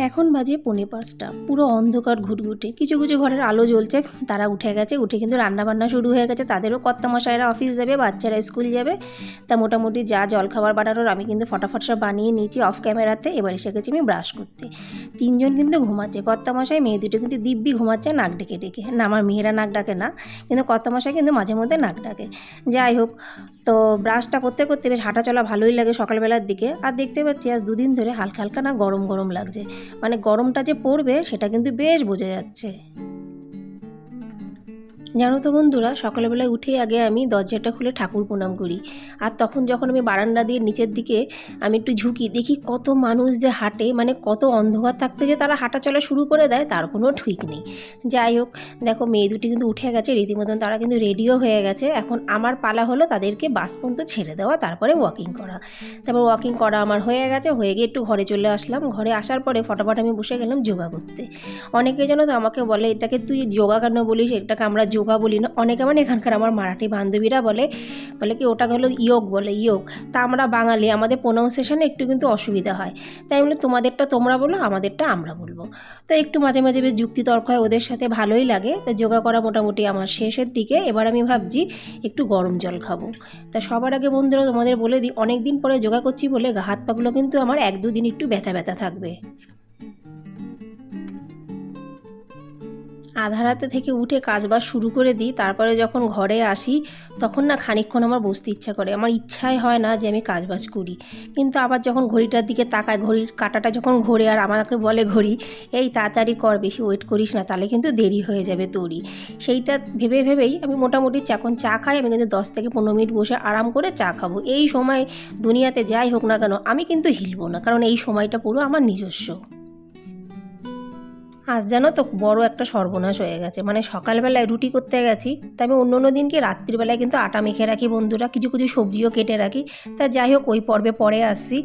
এখন বাজে পৌনে পাঁচটা। পুরো অন্ধকার ঘুটঘুটে। কিছু কিছু ঘরের আলো জ্বলছে, তারা উঠে গেছে, উঠে কিন্তু রান্নাবান্না শুরু হয়ে গেছে। তাদেরও কর্তামশাইরা অফিস যাবে, বাচ্চারা স্কুল যাবে। তা মোটামুটি যা জলখাবার বানানোর, আমি কিন্তু ফটাফট সব বানিয়ে নিয়েছি অফ ক্যামেরাতে এবার এসে গেছি আমি ব্রাশ করতে। তিনজন কিন্তু ঘুমাচ্ছে। কর্তামশাই, মেয়ে দুটো কিন্তু দিব্যি ঘুমাচ্ছে, নাক ডেকে ডেকে। না, আমার মেয়েরা নাক ডাকে না, কিন্তু কর্তামশাই কিন্তু মাঝে মধ্যে নাক ডাকে। যাই হোক, তো ব্রাশটা করতে করতে বেশ হাঁটা চলা ভালোই লাগে সকালবেলার দিকে। আর দেখতে পাচ্ছি আজ দুদিন ধরে হালকা হালকা না গরম গরম লাগছে। মানে গরমটা যে পড়বে সেটা কিন্তু বেশ বোঝা যাচ্ছে। জানো তো বন্ধুরা, সকালবেলায় উঠে আগে আমি দরজাটা খুলে ঠাকুর প্রণাম করি। আর তখন যখন আমি বারান্দা দিয়ে নিচের দিকে আমি একটু ঝুঁকি, দেখি কত মানুষ যে হাঁটে মানে কত অন্ধকার থাকতে যে তারা হাঁটা চলা শুরু করে দেয়, তার কোনো ঠিক নেই। যাই হোক, দেখো মেয়ে দুটি কিন্তু উঠে গেছে, রীতিমতন তারা কিন্তু রেডিও হয়ে গেছে। এখন আমার পালা হলো তাদেরকে বাস পর্যন্ত ছেড়ে দেওয়া, তারপরে ওয়াকিং করা। তারপর ওয়াকিং করা আমার হয়ে গেছে, হয়ে গিয়ে একটু ঘরে চলে আসলাম। ঘরে আসার পরে ফটাফট আমি বসে গেলাম যোগা করতে। অনেকে যেন তো আমাকে বলে, এটাকে তুই যোগা কেন বলিস? এটাকে আমরা যোগা বলি না, অনেকে মানে এখানকার আমার মারাঠি বান্ধবীরা বলে বলে কি ওটাকে হলো ইয়োগ বলে, ইয়োগ। তা আমরা বাঙালি, আমাদের প্রোনাউন্সিয়েশনে একটু কিন্তু অসুবিধা হয়। তাই বলে, তোমাদেরটা তোমরা বলো, আমাদেরটা আমরা বলব। তো একটু মাঝে মাঝে বেশ যুক্তি তর্ক হয়, ওদের সাথে ভালোই লাগে। তা যোগা করা মোটামুটি আমার শেষের দিকে। এবার আমি ভাবছি, একটু গরম জল খাব। তা সবার আগে বন্ধুরা, তোমাদের বলে দিই অনেক দিন পরে যোগা করছি বলে হাত পাগুলো কিন্তু আমার এক দুদিন একটু ব্যথা ব্যথা থাকবে। আধা রাতে থেকে উঠে কাজবাজ শুরু করে দিই, তারপরে যখন ঘরে আসি, তখন না খানিকক্ষণ আমার বসতে ইচ্ছা করে। আমার ইচ্ছাই হয় না যে আমি কাজবাজ করি। কিন্তু আবার যখন ঘড়িটার দিকে তাকায় ঘড়ির কাটাটা যখন ঘোরে আর আমাকে বলে ঘড়ি, এই তাড়াতাড়ি কর, বেশি ওয়েট করিস না, তাহলে কিন্তু দেরি হয়ে যাবে তোরই। সেইটা ভেবে ভেবেই আমি মোটামুটি যখন চা খাই, আমি কিন্তু দশ থেকে পনেরো মিনিট বসে আরাম করে চা খাব। এই সময় দুনিয়াতে যাই হোক না কেন, আমি কিন্তু হিলবো না, কারণ এই সময়টা পুরো আমার নিজস্ব। আজ জানো তো বড় একটা সর্বনাশ হয়ে গেছে। মানে সকালবেলায় রুটি করতে গেছি তাই আমি অন্য অন্য দিনকে রাত্রিবেলায় কিন্তু আটা মেখে রাখি বন্ধুরা, কিছু কিছু সবজিও কেটে রাখি। তা যাই হোক, ওই পর্বে পরে আসছি।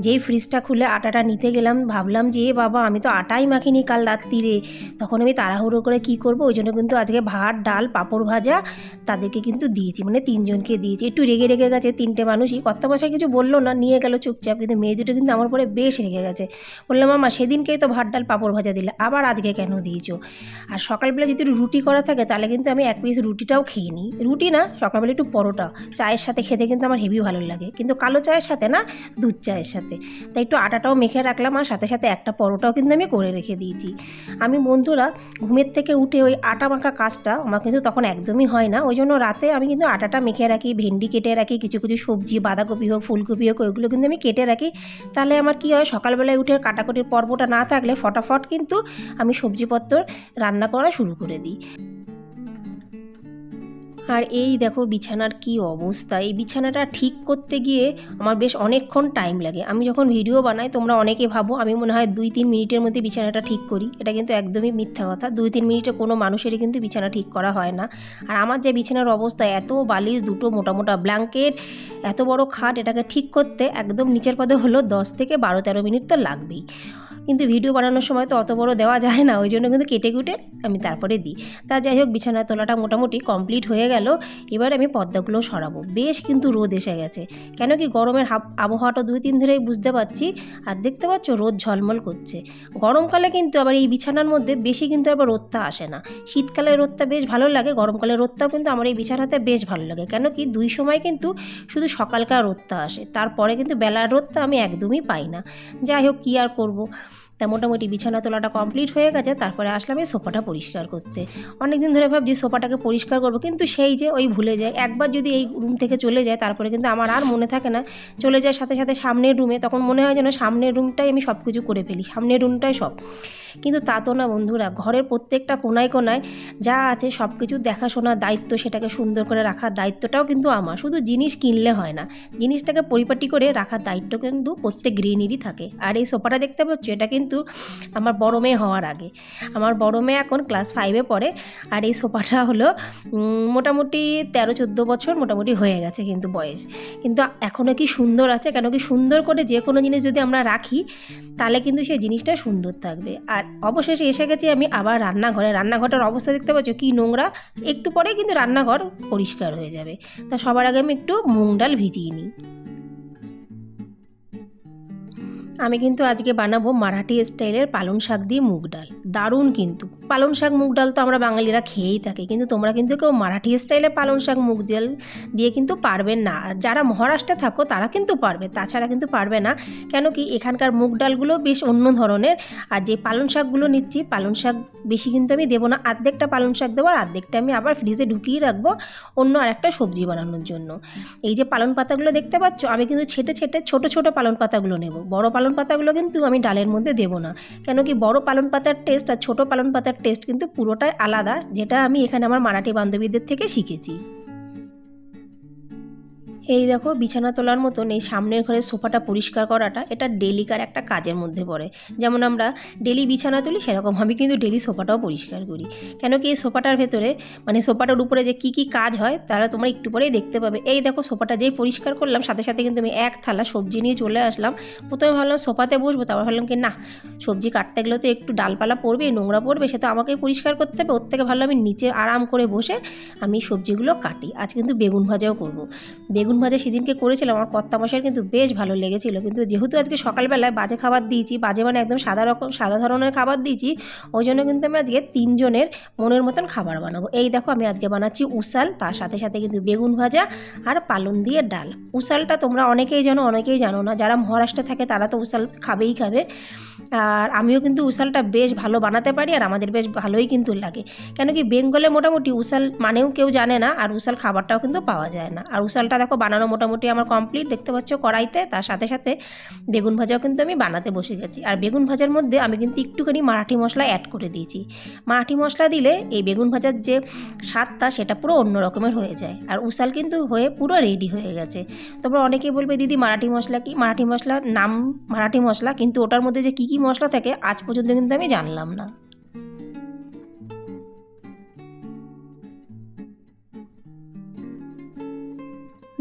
যেই ফ্রিজটা খুলে আটাটা নিতে গেলাম, ভাবলাম যে, বাবা, আমি তো আটাই মাখিনি কাল রাত্রিরে। তখন আমি তাড়াহুড়ো করে কি করব? ওই জন্য কিন্তু আজকে ভাত, ডাল, পাঁপড় ভাজা তাদেরকে কিন্তু দিয়েছি। মানে তিনজনকে দিয়েছি। একটু রেগে রেগে গেছে তিনটে মানুষই। কর্তা বসায় কিছু বলল না, নিয়ে গেল চুপচাপ। কিন্তু মেয়ে দুটো কিন্তু আমার পরে বেশ রেগে গেছে। বললাম মামা, সেদিনকেই তো ভাত, ডাল, পাঁপড় ভাজা দিলে। আবার আজকে কেন দিয়েছ? আর সকালবেলা যদি রুটি করা থাকে, তাহলে কিন্তু আমি এক পিস রুটিটাও খেয়ে নিই। রুটি না, সকালবেলা একটু পরোটা। চায়ের সাথে খেতে কিন্তু আমার হেভি ভালো লাগে। কিন্তু কালো চায়ের সাথে না, দুধ চায়ের সাথে। তাই একটু আটাটাও মেখে রাখলাম আর সাথে সাথে একটা পরোটাও কিন্তু আমি করে রেখে দিয়েছি। আমি বন্ধুরা ঘুমের থেকে উঠে ওই আটা মাখা কাজটা আমার কিন্তু তখন একদমই হয় না। ওই জন্য রাতে আমি কিন্তু আটাটা মেখে রাখি, ভেন্ডি কেটে রাখি, কিছু কিছু সবজি, বাঁধাকপি হোক, ফুলকপি হোক, ওইগুলো কিন্তু আমি কেটে রাখি। তাহলে আমার কি হয়, সকালবেলায় উঠে কাটাকুটির পর্বটা না থাকলে ফটাফট কিন্তু আমি সবজিপত্র রান্না করা শুরু করে দিই। আর এই দেখো বিছানার কি অবস্থা। এই বিছানাটা ঠিক করতে গিয়ে আমার বেশ অনেকক্ষণ টাইম লাগে। আমি যখন ভিডিও বানাই, তোমরা অনেকে ভাবো, আমি মনে হয় দুই তিন মিনিটের মধ্যে বিছানাটা ঠিক করি। এটা কিন্তু একদমই মিথ্যা কথা। দুই তিন মিনিটে কোনো মানুষেরই কিন্তু বিছানা ঠিক করা হয় না। আর আমার যে বিছানার অবস্থা, এত বালিশ, দুটো মোটা মোটা ব্ল্যাঙ্কেট এত বড় খাট, এটাকে ঠিক করতে একদম নিচের পদে হলো দশ থেকে বারো তেরো মিনিট তো লাগবেই। কিন্তু ভিডিও বানানোর সময় তো অত বড় দেওয়া যায় না, ওই জন্য কিন্তু কেটে কুটে আমি তারপরে দিই। তা যাই হোক বিছানা তোলাটা মোটামুটি কমপ্লিট হয়ে গেল। এবার আমি পর্দাগুলো সরাবো। বেশ কিন্তু রোদ এসে গেছে। কেন কি গরমের আবহাওয়াটা দুই তিন ধরেই বুঝতে পারছি, আর দেখতে পাচ্ছ রোদ ঝলমল করছে। গরমকালে কিন্তু আবার এই বিছানার মধ্যে বেশি কিন্তু আবার রোদটা আসে না। শীতকালে রোদটা বেশ ভালো লাগে, গরমকালে রোদটাও কিন্তু আমার এই বিছানাতে বেশ ভালো লাগে। কেন কি দুই সময় কিন্তু শুধু সকালকার রোদটা আসে, তারপরে কিন্তু বেলার রোদটা আমি একদমই পাই না। যাই হোক, কী আর করব? তা মোটামুটি বিছানা তোলাটা কমপ্লিট হয়ে গেছে, তারপরে আসলাম এই সোফাটা পরিষ্কার করতে। অনেকদিন ধরে ভাবছি সোফাটাকে পরিষ্কার করব, কিন্তু সেই যে ওই ভুলে যায়। একবার যদি এই রুম থেকে চলে যায়, তারপরে কিন্তু আমার আর মনে থাকে না। চলে যায় সাথে সাথে সামনের রুমে তখন মনে হয় যেন সামনের রুমটাই আমি সব কিছু করে ফেলি, সামনের রুমটাই সব। কিন্তু তা তো না, বন্ধুরা। ঘরের প্রত্যেকটা কোনায় কোনায় যা আছে সব কিছু দেখাশোনার দায়িত্ব সেটাকে সুন্দর করে রাখার দায়িত্বটাও কিন্তু আমার। শুধু জিনিস কিনলে হয় না, জিনিসটাকে পরিপাটি করে রাখার দায়িত্ব কিন্তু প্রত্যেক গৃহিণীরই থাকে। আর এই সোফাটা দেখতে পাচ্ছ, এটা কিন্তু আমার বড় মেয়ে হওয়ার আগে। আমার বড় মেয়ে এখন ক্লাস ফাইভে পড়ে, আর এই সোফাটা হলো মোটামুটি তেরো, চোদ্দ বছর মোটামুটি হয়ে গেছে কিন্তু বয়স। কিন্তু এখনও কি সুন্দর আছে? কেন কি সুন্দর করে যে কোনো জিনিস যদি আমরা রাখি, তাহলে কিন্তু সেই জিনিসটা সুন্দর থাকবে। আর অবশেষে এসে গেছি আমি আবার রান্নাঘরে। রান্নাঘরটার অবস্থা দেখতে পাচ্ছ কি নোংরা। একটু পরে কিন্তু রান্নাঘর পরিষ্কার হয়ে যাবে। তা সবার আগে আমি একটু মুগ ডাল ভিজিয়ে নিই। আমি কিন্তু আজকে বানাবো মারাঠি স্টাইলের পালং শাক দিয়ে মুগ ডাল। দারুণ কিন্তু। পালং শাক, মুগ ডাল তো আমরা বাঙালিরা খেয়েই থাকি, কিন্তু তোমরা কিন্তু কেউ মারাঠি স্টাইলে পালং শাক, মুগ ডাল দিয়ে কিন্তু পারবে না। যারা মহারাষ্ট্রে থাকো, তারা কিন্তু পারবে, তাছাড়া কিন্তু পারবে না। কেন কি এখানকার মুগ ডালগুলো বেশ অন্য ধরনের, আর যে পালং শাকগুলো নিচ্ছি, পালং শাক বেশি কিন্তু আমি দেবো না। অর্ধেকটা পালং শাক দেবো, আর অর্ধেকটা আমি আবার ফ্রিজে ঢুকিয়ে রাখব অন্য আরেকটা সবজি বানানোর জন্য। এই যে পালং পাতাগুলো দেখতে পাচ্ছ, আমি কিন্তু ছেটে ছেটে ছোট ছোট পালং পাতাগুলো নেব। বড় পালং পাতাগুলো কিন্তু আমি ডালের মধ্যে দেবো না। কেন কি বড় পালং পাতার টেস্ট আর ছোট পালন পাতার টেস্ট কিন্তু পুরোটাই আলাদা, যেটা আমি এখানে আমার মারাঠি বান্ধবীদের থেকে শিখেছি। এই দেখো বিছানা তোলার মতন এই সামনের ঘরের সোফাটা পরিষ্কার করাটা এটা ডেলিকার একটা কাজের মধ্যে পড়ে। যেমন আমরা ডেলি বিছানা তুলি, সেরকম আমি কিন্তু ডেলি সোফাটাও পরিষ্কার করি। কেন কি এই সোফাটার ভেতরে মানে সোফাটার উপরে যে কী কী কাজ হয়, তারা তোমরা একটু পরেই দেখতে পাবে। এই দেখো সোফাটা যেই পরিষ্কার করলাম, সাথে সাথে কিন্তু আমি এক থালা সবজি নিয়ে চলে আসলাম। প্রথমে ভাবলাম সোফাতে বসবো, তারপর ভাবলাম কি না, সবজি কাটতে গেলে তো একটু ডালপালা পড়বে, নোংরা পড়বে, সে তো আমাকেই পরিষ্কার করতে হবে। ওর থেকে ভালো আমি নিচে আরাম করে বসে আমি সবজিগুলো কাটি। আজ কিন্তু বেগুন ভাজাও করব। বেগুন ভাজা সেদিনকে করেছিলাম, আমার কর্তা মশাইয়ের কিন্তু বেশ ভালো লেগেছিল। কিন্তু যেহেতু আজকে সকালবেলায় বাজে খাবার দিয়েছি, বাজে মানে একদম সাদা রকম, সাদা ধরনের খাবার দিয়েছি, ওই জন্য কিন্তু আমি আজকে তিনজনের মনের মতন খাবার বানাবো। এই দেখো আমি আজকে বানাচ্ছি উসাল, তার সাথে সাথে কিন্তু বেগুন ভাজা আর পালন দিয়ে ডাল। উসালটা তোমরা অনেকেই জানো অনেকেই জানো না, যারা মহারাষ্ট্রে থাকে তারা তো উসাল খাবেই খাবে। আর আমিও কিন্তু উসালটা বেশ ভালো বানাতে পারি আর আমাদের বেশ ভালোই কিন্তু লাগে। কেন কি বেঙ্গলে মোটামুটি উশাল মানেও কেউ জানে না আর উশাল খাবারটাও কিন্তু পাওয়া যায় না। আর উসালটা দেখো বানানো মোটামুটি আমার কমপ্লিট দেখতে পাচ্ছ কড়াইতে, তার সাথে সাথে বেগুন ভাজাও কিন্তু আমি বানাতে বসে গেছি। আর বেগুন ভাজার মধ্যে আমি কিন্তু একটুখানি মারাঠি মশলা অ্যাড করে দিয়েছি। মারাঠি মশলা দিলে এই বেগুন ভাজার যে স্বাদটা সেটা পুরো অন্য রকমের হয়ে যায়। আর উসাল কিন্তু হয়ে পুরো রেডি হয়ে গেছে। তারপর অনেকেই বলবে, দিদি, মারাঠি মশলা কি? মারাঠি মশলার নাম মারাঠি মশলা, কিন্তু ওটার মধ্যে যে কী কী মশলা থাকে আজ পর্যন্ত কিন্তু আমি জানলাম না।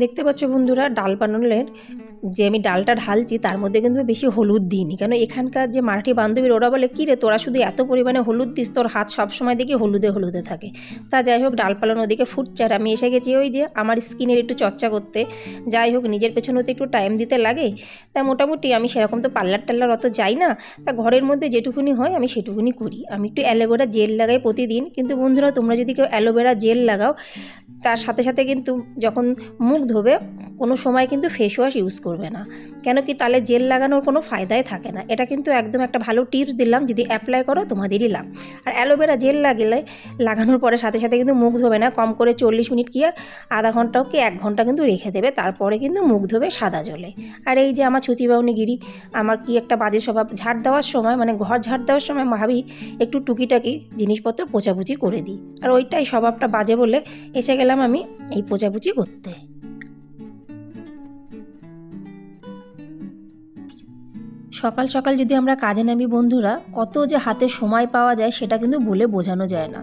দেখতে পাচ্ছ বন্ধুরা ডাল বানানোর যে আমি ডালটা ঢালছি, তার মধ্যে কিন্তু বেশি হলুদ দিইনি। কেন এখানকার যে মারাঠি বান্ধবীর ওরা বলে কী রে তোরা শুধু এত পরিমাণে হলুদ দিস, তোর হাত সবসময় দেখি হলুদে হলুদে থাকে। তা যাই হোক, ডাল ওদিকে ফুটছে আর আমি এসে গেছি ওই যে আমার স্কিনের একটু চর্চা করতে। যাই হোক, নিজের পেছনেও তো একটু টাইম দিতে লাগে। তা মোটামুটি আমি সেরকম তো পার্লার টাল্লার অত যাই না। তা ঘরের মধ্যে যেটুকুনি হয়, আমি সেটুকুনি করি। আমি একটু অ্যালোভেরা জেল লাগাই প্রতিদিন। কিন্তু বন্ধুরা, তোমরা যদি কেউ অ্যালোভেরা জেল লাগাও, তার সাথে সাথে কিন্তু যখন মুখ ধোবে, কোনো সময় কিন্তু ফেস ওয়াশ ইউজ করবে না। কেন কি তাহলে জেল লাগানোর কোনো ফায়দাই থাকে না। এটা কিন্তু একদম একটা ভালো টিপস দিলাম, যদি অ্যাপ্লাই করো তোমাদেরই লাভ। আর অ্যালোভেরা জেল লাগলে, লাগানোর পরে সাথে সাথে কিন্তু মুখ ধোবে না। কম করে চল্লিশ মিনিট কি আধা ঘন্টাও কি এক ঘণ্টা কিন্তু রেখে দেবে। তারপরে কিন্তু মুখ ধোবে সাদা জলে। আর এই যে আমার ছুচি বাউনিগিরি আমার কি একটা বাজে স্বভাব, ঝাড় দেওয়ার সময় মানে ঘর ঝাড় দেওয়ার সময় ভাবি, একটু টুকিটাকি জিনিসপত্র পোচাপুচি করে দিই। আর ওইটাই স্বভাবটা বাজে বলে এসে গেলাম আমি এই পোচাপুচি করতে। সকাল সকাল যদি আমরা কাজে নামি বন্ধুরা কত যে হাতে সময় পাওয়া যায় সেটা কিন্তু বলে বোঝানো যায় না।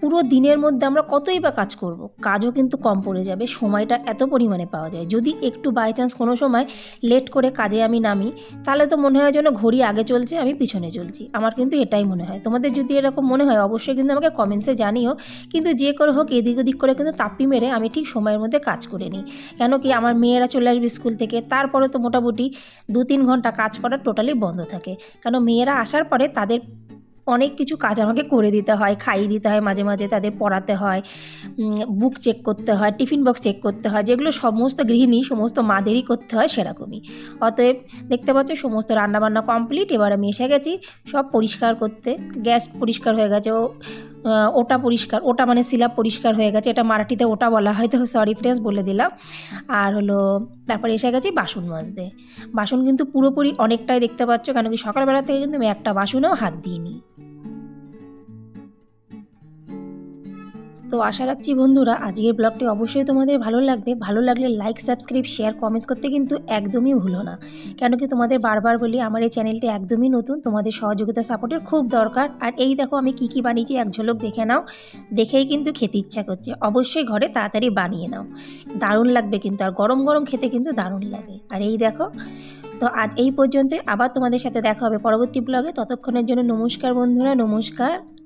পুরো দিনের মধ্যে আমরা কতই বা কাজ করব, কাজও কিন্তু কম পড়ে যাবে, সময়টা এত পরিমাণে পাওয়া যায়। যদি একটু বাই চান্স কোনো সময় লেট করে কাজে আমি নামি, তাহলে তো মনে হয় যেন ঘড়ি আগে চলছে, আমি পিছনে চলছি। আমার কিন্তু এটাই মনে হয়। তোমাদের যদি এরকম মনে হয়, অবশ্যই কিন্তু আমাকে কমেন্টসে জানিও। কিন্তু যে করে হোক, এদিক ওদিক করে কিন্তু তাপ্পি মেরে আমি ঠিক সময়ের মধ্যে কাজ করে নিই। কেন কি আমার মেয়েরা চলে আসবে স্কুল থেকে, তারপরে তো মোটামুটি দু তিন ঘণ্টা কাজ করা টোটালি বন্ধ থাকে। কেন মেয়েরা আসার পরে তাদের অনেক কিছু কাজ আমাকে করে দিতে হয়, খাইয়ে দিতে হয়, মাঝে মাঝে তাদের পড়াতে হয় বুক চেক করতে হয় টিফিন বক্স চেক করতে হয়, যেগুলো সমস্ত গৃহিণী, সমস্ত মাদেরই করতে হয় সেরকমই। অতএব দেখতে পাচ্ছ সমস্ত রান্নাবান্না কমপ্লিট এবার আমি এসে গেছি সব পরিষ্কার করতে। গ্যাস পরিষ্কার হয়ে গেছে, ও ওটা পরিষ্কার, ওটা মানে সিলাপ পরিষ্কার হয়ে গেছে, এটা মারাঠিতে ওটা বলা হয়, তো সরি ফ্রেন্ডস বলে দিলাম। আর হলো, তারপরে এসে গেছি বাসন মাজতে। বাসন কিন্তু পুরোপুরি অনেকটাই দেখতে পাচ্ছ, কেন কি সকালবেলা থেকে কিন্তু আমি একটা বাসনেও হাত দিইনি। তো আশা রাখছি বন্ধুরা, আজকের ব্লগটি অবশ্যই তোমাদের ভালো লাগবে। ভালো লাগলে লাইক সাবস্ক্রাইব শেয়ার কমেন্টস করতে কিন্তু একদমই ভুলো না। কেন কি তোমাদের বারবার বলি, আমার এই চ্যানেলটি একদমই নতুন। তোমাদের সহযোগিতা সাপোর্টের খুব দরকার। আর এই দেখো, আমি কি কি বানিয়েছি, এক ঝলক দেখে নাও। দেখেই কিন্তু খেতে ইচ্ছা করছে। অবশ্যই ঘরে তাড়াতাড়ি বানিয়ে নাও। দারুণ লাগবে কিন্তু, আর গরম গরম খেতে কিন্তু দারুণ লাগে। আর এই দেখো, তো আজ এই পর্যন্ত আবার তোমাদের সাথে দেখা হবে পরবর্তী ব্লগে। ততক্ষণের জন্য নমস্কার বন্ধুরা, নমস্কার।